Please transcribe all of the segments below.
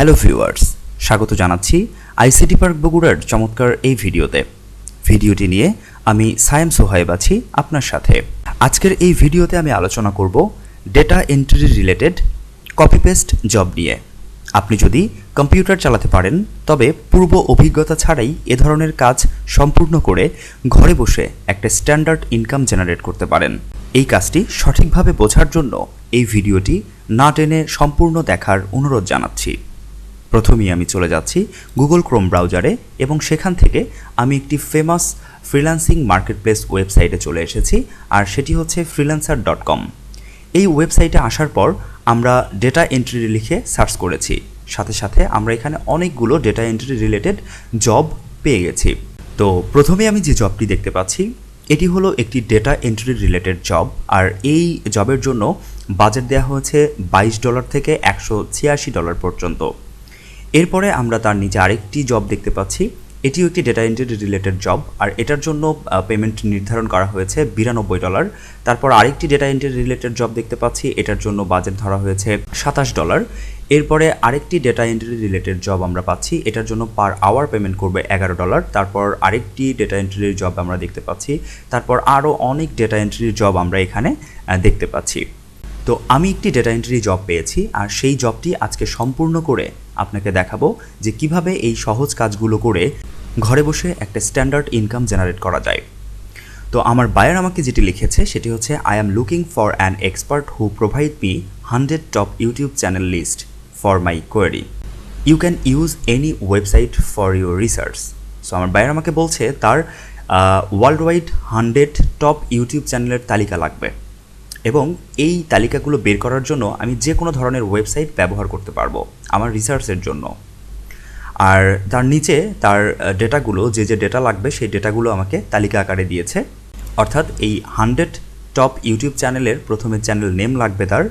Hello viewers স্বাগত জানাচ্ছি ICT park বগুড়ার চমৎকার এই ভিডিওতে। ভিডিওটি নিয়ে আমি সায়েম সোহাইব আছি আপনার সাথে। আজকের এই ভিডিওতে আমি আলোচনা করব data entry related copy paste job নিয়ে। আপনি যদি কম্পিউটার চালাতে পারেন, তবে পূর্ব অভিজ্ঞতা ছাড়াই এ ধরনের কাজ সম্পূর্ণ করে ঘরে বসে একটা স্ট্যান্ডার্ড ইনকাম জেনারেট করতে পারেন। এই কাজটি সঠিকভাবে বোঝার জন্য এই ভিডিওটি না টেনে সম্পূর্ণ দেখার অনুরোধ জানাচ্ছি। প্রথমেই আমি চলে যাচ্ছি গুগল ক্রোম ব্রাউজারে এবং সেখান থেকে আমি একটি ফেমাস ফ্রিল্যান্সিং মার্কেটপ্লেস ওয়েবসাইটে চলে এসেছি, আর সেটি হচ্ছে ফ্রিল্যান্সার ডট কম এই ওয়েবসাইটে আসার পর আমরা ডেটা এন্ট্রি লিখে সার্চ করেছি। সাথে সাথে আমরা এখানে অনেকগুলো ডেটা এন্ট্রি রিলেটেড জব পেয়ে গেছি। তো প্রথমে আমি যে জবটি দেখতে পাচ্ছি, এটি হলো একটি ডেটা এন্ট্রি রিলেটেড জব আর এই জবের জন্য বাজেট দেওয়া হয়েছে বাইশ ডলার থেকে একশো ছিয়াশি ডলার পর্যন্ত। এরপরে আমরা তার নিচে আরেকটি জব দেখতে পাচ্ছি। এটিও একটি ডেটা এন্ট্রি রিলেটেড জব আর এটার জন্য পেমেন্ট নির্ধারণ করা হয়েছে বিরানব্বই ডলার তারপর আরেকটি ডেটা এন্ট্রি রিলেটেড জব দেখতে পাচ্ছি, এটার জন্য বাজেট ধরা হয়েছে সাতাশ ডলার এরপরে আরেকটি ডেটা এন্ট্রি রিলেটেড জব আমরা পাচ্ছি, এটার জন্য পার আওয়ার পেমেন্ট করবে এগারো ডলার তারপর আরেকটি ডেটা এন্ট্রির জব আমরা দেখতে পাচ্ছি, তারপর আরও অনেক ডেটা এন্ট্রির জব আমরা এখানে দেখতে পাচ্ছি। তো আমি একটি ডেটা এন্ট্রি জব পেয়েছি, আর সেই জবটি আজকে সম্পূর্ণ করে আপনাকে দেখাবো যে কীভাবে এই সহজ কাজগুলো করে ঘরে বসে একটা স্ট্যান্ডার্ড ইনকাম জেনারেট করা যায়। তো আমার বায়ার আমাকে যেটি লিখেছে সেটি হচ্ছে I am looking for an expert who provide me hundred top YouTube channel list for my query you can use any website for your research so আমার বায়ার আমাকে বলছে, তার world wide hundred top YouTube চ্যানেলের তালিকা লাগবে। এবং এই তালিকাগুলো বের করার জন্য আমি যে কোনো ধরনের ওয়েবসাইট ব্যবহার করতে পারব আমার রিসার্চের জন্য। আর তার নিচে তার ডেটাগুলো, যে যে ডেটা লাগবে সেই ডেটাগুলো আমাকে তালিকা আকারে দিয়েছে। অর্থাৎ এই হান্ড্রেড টপ ইউটিউব চ্যানেলের প্রথমে চ্যানেল নেম লাগবে তার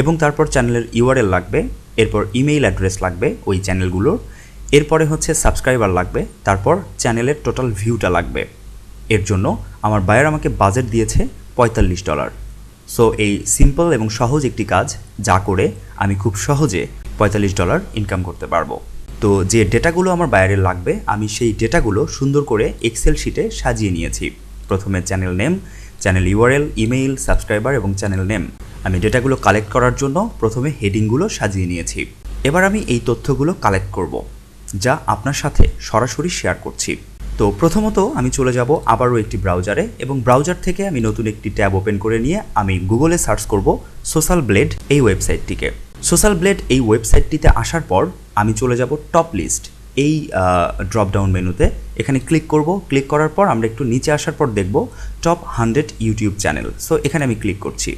এবং তারপর চ্যানেলের ইউআরএল লাগবে, এরপর ইমেইল অ্যাড্রেস লাগবে ওই চ্যানেলগুলোর, এরপরে হচ্ছে সাবস্ক্রাইবার লাগবে, তারপর চ্যানেলের টোটাল ভিউটা লাগবে। এর জন্য আমার বায়ার আমাকে বাজেট দিয়েছে পঁয়তাল্লিশ ডলার। সো এই সিম্পল এবং সহজ একটি কাজ যা করে আমি খুব সহজে পঁয়তাল্লিশ ডলার ইনকাম করতে পারব। তো যে ডেটাগুলো আমার বাইরে লাগবে, আমি সেই ডেটাগুলো সুন্দর করে এক্সেল শিটে সাজিয়ে নিয়েছি। প্রথমে channel name channel URL email subscriber এবং চ্যানেল নেম আমি ডেটাগুলো কালেক্ট করার জন্য প্রথমে হেডিংগুলো সাজিয়ে নিয়েছি। এবার আমি এই তথ্যগুলো কালেক্ট করব, যা আপনার সাথে সরাসরি শেয়ার করছি। তো প্রথমত আমি চলে যাব আবারও একটি ব্রাউজারে এবং ব্রাউজার থেকে আমি নতুন একটি ট্যাব ওপেন করে নিয়ে আমি গুগলে সার্চ করব সোশ্যাল ব্লেড এই ওয়েবসাইটটিকে সোশ্যাল ব্লেড এই ওয়েবসাইটটিতে আসার পর আমি চলে যাব টপ লিস্ট এই ড্রপ ডাউন মেনুতে এখানে ক্লিক করব। ক্লিক করার পর আমরা একটু নিচে আসার পর দেখব top hundred YouTube channel so এখানে আমি ক্লিক করছি।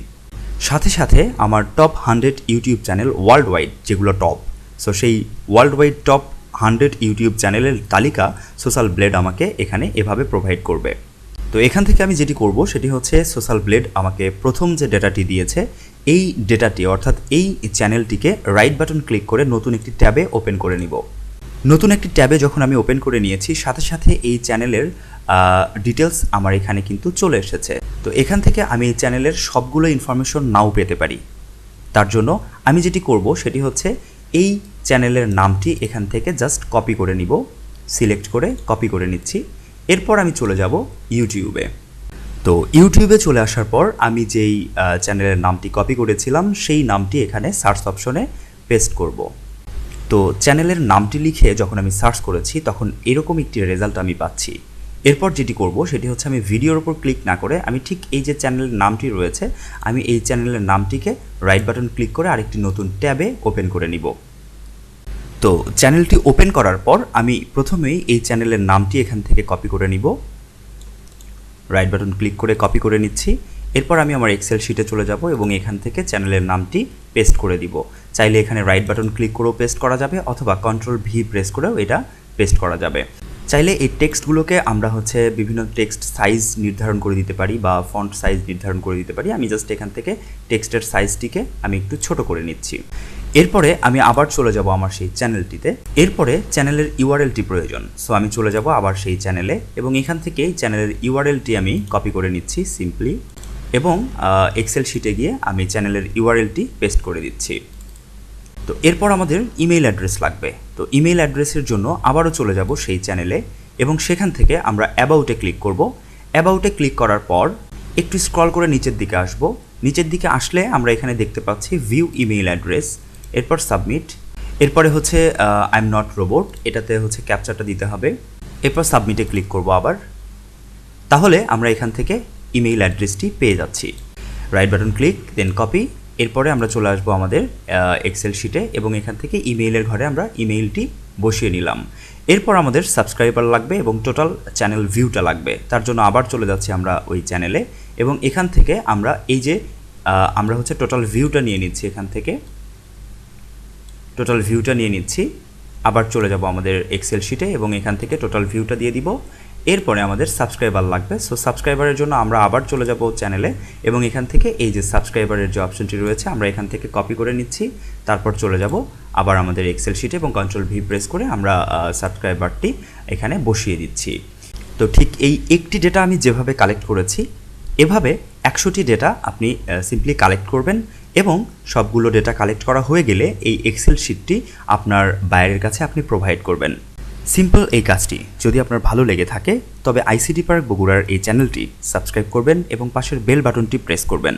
সাথে সাথে আমার top hundred YouTube channel world wide যেগুলো টপ সো সেই world wide top hundred YouTube চ্যানেলের তালিকা সোশ্যাল ব্লেড আমাকে এখানে এভাবে প্রোভাইড করবে। তো এখান থেকে আমি যেটি করব সেটি হচ্ছে সোশ্যাল ব্লেড আমাকে প্রথম যে ডেটাটি দিয়েছে, এই ডেটাটি অর্থাৎ এই চ্যানেলটিকে রাইট বাটন ক্লিক করে নতুন একটি ট্যাবে ওপেন করে নিব। নতুন একটি ট্যাবে যখন আমি ওপেন করে নিয়েছি, সাথে সাথে এই চ্যানেলের ডিটেলস আমার এখানে কিন্তু চলে এসেছে। তো এখান থেকে আমি এই চ্যানেলের সবগুলো ইনফরমেশন নাও পেতে পারি। তার জন্য আমি যেটি করব সেটি হচ্ছে এই চ্যানেলের নামটি এখান থেকে জাস্ট কপি করে নিব সিলেক্ট করে কপি করে নিচ্ছি। এরপর আমি চলে যাব ইউটিউবে তো ইউটিউবে চলে আসার পর আমি যেই চ্যানেলের নামটি কপি করেছিলাম, সেই নামটি এখানে সার্চ অপশনে পেস্ট করব। তো চ্যানেলের নামটি লিখে যখন আমি সার্চ করেছি, তখন এরকম একটি রেজাল্ট আমি পাচ্ছি। এরপর যেটি করব, সেটি হচ্ছে আমি ভিডিওর উপর ক্লিক না করে, আমি ঠিক এই যে চ্যানেলের নামটি রয়েছে, আমি এই চ্যানেলের নামটিকে রাইট বাটন ক্লিক করে আরেকটি নতুন ট্যাবে ওপেন করে নিব। তো চ্যানেলটি ওপেন করার পর আমি প্রথমেই এই চ্যানেলের নামটি এখান থেকে কপি করে নিব। রাইট বাটন ক্লিক করে কপি করে নিচ্ছি। এরপর আমি আমার এক্সেল শিটে চলে যাব এবং এখান থেকে চ্যানেলের নামটি পেস্ট করে দিব। চাইলে এখানে রাইট বাটন ক্লিক করেও পেস্ট করা যাবে, অথবা কন্ট্রোল ভি প্রেস করেও এটা পেস্ট করা যাবে। চাইলে এই টেক্সটগুলোকে আমরা হচ্ছে বিভিন্ন টেক্সট সাইজ নির্ধারণ করে দিতে পারি বা ফন্ট সাইজ নির্ধারণ করে দিতে পারি। আমি জাস্ট এখান থেকে টেক্সটের সাইজটিকে আমি একটু ছোট করে নিচ্ছি। এরপরে আমি আবার চলে যাব আমার সেই চ্যানেলটিতে। এরপরে চ্যানেলের ইউআরএলটি প্রয়োজন। সো আমি চলে যাব আবার সেই চ্যানেলে এবং এখান থেকে চ্যানেলের ইউআরএলটি আমি কপি করে নিচ্ছি সিম্পলি এবং এক্সেল শিটে গিয়ে আমি চ্যানেলের ইউআরএলটি পেস্ট করে দিচ্ছি। তো এরপর আমাদের ইমেইল অ্যাড্রেস লাগবে। তো ইমেইল অ্যাড্রেসের জন্য আবারও চলে যাব সেই চ্যানেলে এবং সেখান থেকে আমরা অ্যাবাউটে ক্লিক করব। অ্যাবাউটে ক্লিক করার পর একটু স্ক্রল করে নিচের দিকে আসব। নিচের দিকে আসলে আমরা এখানে দেখতে পাচ্ছি ভিউ ইমেইল অ্যাড্রেস এরপর সাবমিট এরপরে হচ্ছে আই এম নট রোবট এটাতে হচ্ছে ক্যাপচারটা দিতে হবে। এরপর সাবমিটে ক্লিক করব আবার। তাহলে আমরা এখান থেকে ইমেইল অ্যাড্রেসটি পেয়ে যাচ্ছি। রাইট বাটন ক্লিক দেন কপি এরপরে আমরা চলে আসব আমাদের এক্সেল শিটে এবং এখান থেকে ইমেইলের ঘরে আমরা ইমেইলটি বসিয়ে নিলাম। এরপর আমাদের সাবস্ক্রাইবার লাগবে এবং টোটাল চ্যানেল ভিউটা লাগবে। তার জন্য আবার চলে যাচ্ছি আমরা ওই চ্যানেলে এবং এখান থেকে আমরা এই যে আমরা হচ্ছে টোটাল ভিউটা নিয়ে নিচ্ছি এখান থেকে। টোটাল ভিউটা নিয়ে নিচ্ছি। আবার চলে যাব আমাদের এক্সেল শিটে এবং এখান থেকে টোটাল ভিউটা দিয়ে দিব। এরপরে আমাদের সাবস্ক্রাইবার লাগবে। সো সাবস্ক্রাইবারের জন্য আমরা আবার চলে যাব চ্যানেলে এবং এখান থেকে এই যে সাবস্ক্রাইবারের যে অপশনটি রয়েছে, আমরা এখান থেকে কপি করে নিচ্ছি। তারপর চলে যাব আবার আমাদের এক্সেল শিটে এবং কন্ট্রোল ভি প্রেস করে আমরা সাবস্ক্রাইবারটি এখানে বসিয়ে দিচ্ছি। তো ঠিক এই একটি ডেটা আমি যেভাবে কালেক্ট করেছি, এভাবে একশোটি ডেটা আপনি সিম্পলি কালেক্ট করবেন এবং সবগুলো ডেটা কালেক্ট করা হয়ে গেলে এই এক্সেল শিটটি আপনার বাইরের কাছে আপনি প্রোভাইড করবেন। সিম্পল এই কাজটি। যদি আপনার ভালো লেগে থাকে, তবে আইসিডি পার্ক বগুড়ার এই চ্যানেলটি সাবস্ক্রাইব করবেন এবং পাশের বেল বাটনটি প্রেস করবেন।